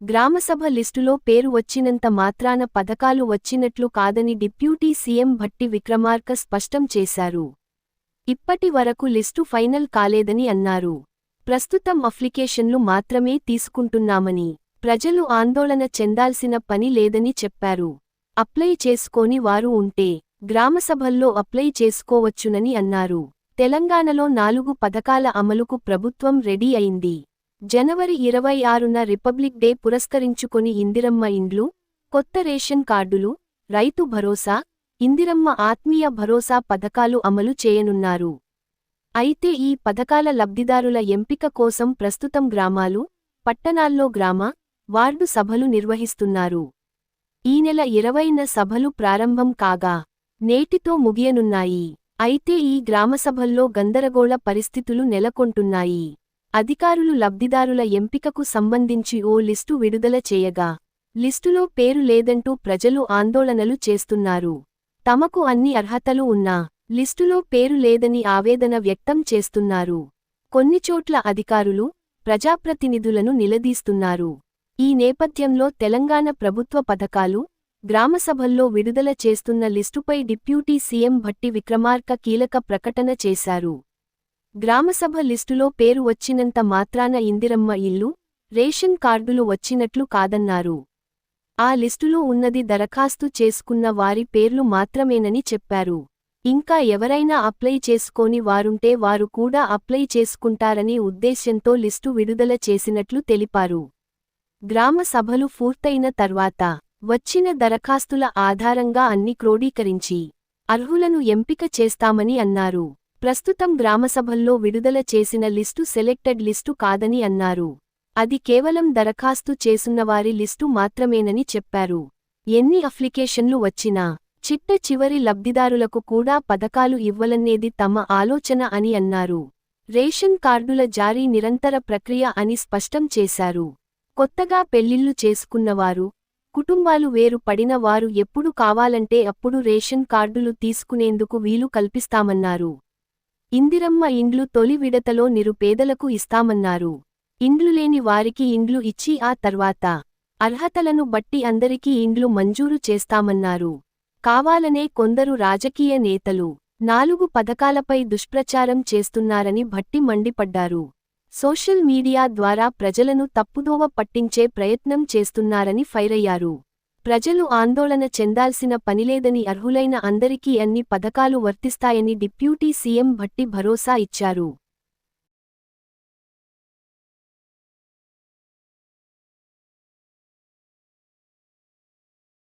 గ్రామసభ లిస్టులో పేరు వచ్చినంత మాత్రాన పథకాలు వచ్చినట్లు కాదని డిప్యూటీ సీఎం భట్టి విక్రమార్క స్పష్టం చేశారు. ఇప్పటి వరకు లిస్టు ఫైనల్ కాలేదని అన్నారు. ప్రస్తుతం అప్లికేషన్లు మాత్రమే తీసుకుంటున్నామని ప్రజలు ఆందోళన చెందాల్సిన పని లేదని చెప్పారు. అప్లై చేసుకోని వారు ఉంటే గ్రామసభల్లో అప్లై చేసుకోవచ్చునని అన్నారు. తెలంగాణలో నాలుగు పథకాల అమలుకు ప్రభుత్వం రెడీ అయింది. జనవరి ఇరవై ఆరున రిపబ్లిక్ డే పురస్కరించుకొని ఇందిరమ్మ ఇండ్లు కొత్త రేషన్ కార్డులు రైతు భరోసా ఇందిరమ్మ ఆత్మీయ భరోసా పథకాలు అమలు చేయనున్నారు. అయితే ఈ పథకాల లబ్ధిదారుల ఎంపిక కోసం ప్రస్తుతం గ్రామాలు పట్టణాల్లో గ్రామ వార్డు సభలు నిర్వహిస్తున్నారు. ఈ నెల ఇరవైన సభలు ప్రారంభం కాగా నేటితో ముగియనున్నాయి. అయితే ఈ గ్రామసభల్లో గందరగోళ పరిస్థితులు నెలకొంటున్నాయి. అధికారులు లబ్ధిదారుల ఎంపికకు సంబంధించి ఓ లిస్టు విడుదల చేయగా లిస్టులో పేరు లేదంటూ ప్రజలు ఆందోళనలు చేస్తున్నారు. తమకు అన్ని అర్హతలు ఉన్నా లిస్టులో పేరు లేదని ఆవేదన వ్యక్తం చేస్తున్నారు. కొన్ని చోట్ల అధికారులు ప్రజాప్రతినిధులను నిలదీస్తున్నారు. ఈ నేపథ్యంలో తెలంగాణ ప్రభుత్వ పథకాలు గ్రామసభల్లో విడుదల చేస్తున్న లిస్టుపై డిప్యూటీ సీఎం భట్టి విక్రమార్క కీలక ప్రకటన చేశారు. గ్రామసభ లిస్టులో పేరు వచ్చినంత మాత్రాన ఇందిరమ్మ ఇల్లు రేషన్ కార్డులు వచ్చినట్లు కాదన్నారు. ఆ లిస్టులో ఉన్నది దరఖాస్తు చేసుకున్న వారి పేర్లు మాత్రమేనని చెప్పారు. ఇంకా ఎవరైనా అప్లై చేసుకోని వారుంటే వారు కూడా అప్లై చేసుకుంటారని ఉద్దేశ్యంతో లిస్టు విడుదల చేసినట్లు తెలిపారు. గ్రామ సభలు పూర్తయిన తర్వాత వచ్చిన దరఖాస్తుల ఆధారంగా అన్ని క్రోడీకరించి అర్హులను ఎంపిక చేస్తామని అన్నారు. ప్రస్తుతం గ్రామసభల్లో విడుదల చేసిన లిస్టు సెలెక్టెడ్ లిస్టు కాదని అన్నారు. అది కేవలం దరఖాస్తు చేసున్నవారి లిస్టు మాత్రమేనని చెప్పారు. ఎన్ని అప్లికేషన్లు వచ్చినా చిట్ట చివరి లబ్ధిదారులకు కూడా పథకాలు ఇవ్వలనేది తమ ఆలోచన అని అన్నారు. రేషన్ కార్డుల జారీ నిరంతర ప్రక్రియ అని స్పష్టం చేశారు. కొత్తగా పెళ్ళిళ్ళు చేసుకున్నవారు కుటుంబాలు వేరు పడిన వారు ఎప్పుడు కావాలంటే అప్పుడు రేషన్ కార్డులు తీసుకునేందుకు వీలు కల్పిస్తామన్నారు. ఇందిరమ్మ ఇండ్లు తొలి విడతలో నిరుపేదలకు ఇస్తామన్నారు. ఇండ్లు లేని వారికి ఇండ్లు ఇచ్చి ఆ తర్వాత అర్హతలను బట్టి అందరికీ ఇండ్లు మంజూరు చేస్తామన్నారు. కావాలనే కొందరు రాజకీయ నేతలు నాలుగు పథకాలపై దుష్ప్రచారం చేస్తున్నారని భట్టి మండిపడ్డారు. సోషల్ మీడియా ద్వారా ప్రజలను తప్పుదోవ పట్టించే ప్రయత్నం చేస్తున్నారని ఫైరయ్యారు. ప్రజలు ఆందోళన చెందాల్సిన పనిలేదని అర్హులైన అందరికీ అన్ని పథకాలు వర్తిస్తాయని డిప్యూటీ సీఎం భట్టి భరోసా ఇచ్చారు.